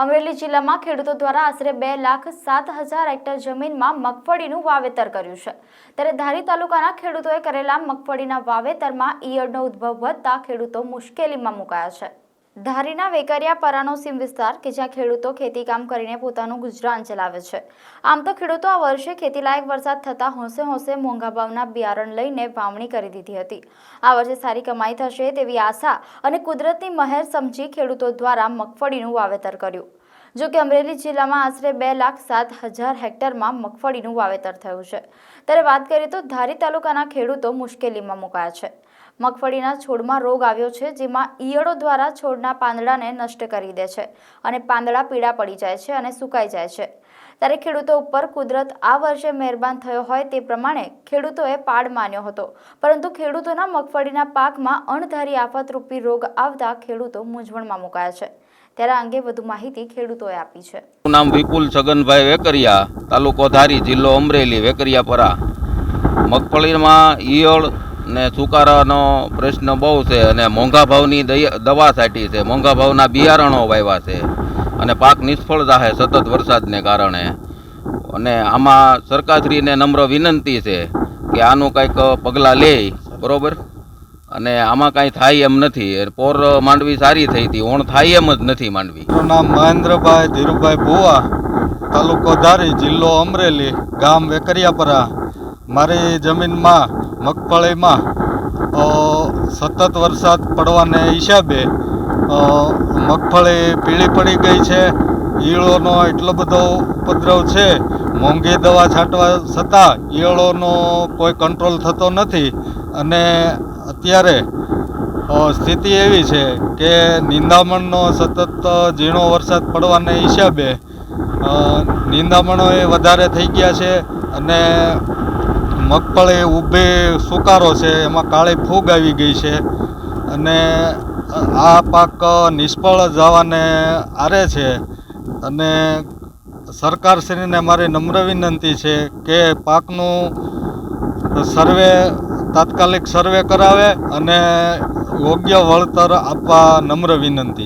અમરેલી જિલ્લામાં ખેડૂતો દ્વારા આશરે બે લાખ સાત હજાર હેક્ટર જમીનમાં મગફળીનું વાવેતર કર્યું છે. ત્યારે ધારી તાલુકાના ખેડૂતોએ કરેલા મગફળીના વાવેતરમાં ઈયળનો ઉદ્ભવ વધતા ખેડૂતો મુશ્કેલીમાં મુકાયા છે. ધારીના વેકરિયા પરાનો સીમ વિસ્તાર કે જ્યાં ખેડૂતો ખેતીકામ કરીને પોતાનું ગુજરાન ચલાવે છે. આમ તો ખેડૂતો આ વર્ષે ખેતીલાયક વરસાદ થતાં હોંશે હોંશે મોંઘા ભાવના બિયારણ લઈને વાવણી કરી દીધી હતી. આ વર્ષે સારી કમાઈ થશે તેવી આશા અને કુદરતની મહેર સમજી ખેડૂતો દ્વારા મગફળીનું વાવેતર કર્યું. જો કે અમરેલી જિલ્લામાં આશરે બે લાખ સાત હજાર હેક્ટરમાં મગફળીનું વાવેતર થયું છે. ત્યારે વાત કરીએ તો ધારી તાલુકાના ખેડૂતો મુશ્કેલીમાં મુકાયા છે. મગફળીના છોડમાં રોગ આવ્યો છે, જેમાં ઈયળો દ્વારા છોડના પાંદડાને નષ્ટ કરી દે છે અને પાંદડા પીળા પડી જાય છે અને સુકાઈ જાય છે. ત્યારે ખેડૂતો ઉપર કુદરત આ વર્ષે મહેરબાન થયો હોય તે પ્રમાણે ખેડૂતોએ પાડ માન્યો હતો. પરંતુ ખેડૂતોના મગફળીના પાકમાં અણધારી આફતરૂપી રોગ આવતા ખેડૂતો મૂંઝવણમાં મુકાયા છે. ત્યારે અંગે વધુ માહિતી ખેડૂતોએ આપી છે. નામ વિપુલ છગનભાઈ વેકરિયા, તાલુકો ધારી, જિલ્લો અમરેલી, વેકરિયાપરા. મગફળીમાં ઈયળ ને સુકારાનો પ્રશ્ન બહુ છે અને મોંઘા ભાવની દવા સાટી છે. મોંઘા ભાવના બિયારણો વાવ્યા છે. અને પાક નિષ્ફળ જાહે સતત વરસાદને કારણે. અને આમાં સરકારશ્રીને નમ્ર વિનંતી છે કે આનું કંઈક પગલાં લે. બરોબર? અને આમાં કાંઈ થાય એમ નથી. પોર માંડવી સારી થઈ હતી. ઓણ થાય એમ જ નથી માંડવી. નામ મહેન્દ્રભાઈ ધીરુભાઈ ભુવા, તાલુકો ધારી, જિલ્લો અમરેલી, ગામ વેકરિયાપરા. મારી જમીનમાં મગફળીમાં સતત વરસાદ પડવાને હિસાબે મગફળી પીળી પડી ગઈ છે. ઈયળોનો એટલો બધો ઉપદ્રવ છે. મોંઘી દવા છાંટવા છતાં ઈયળોનો કોઈ કંટ્રોલ થતો નથી. અને અત્યારે સ્થિતિ એવી છે કે નિંદામણનો સતત ઝીણો વરસાદ પડવાને હિસાબે નિંદામણો એ વધારે થઈ ગયા છે. અને મગફળી ઊભી સુકારો છે, એમાં કાળી ફૂગ આવી ગઈ છે અને આ પાક નિષ્ફળ જવાને આરે છે અને સરકારશ્રીને મારી નમ્ર વિનંતી છે કે પાકનું સર્વે, તાત્કાલિક સર્વે કરાવે અને યોગ્ય વળતર આપવા નમ્ર વિનંતી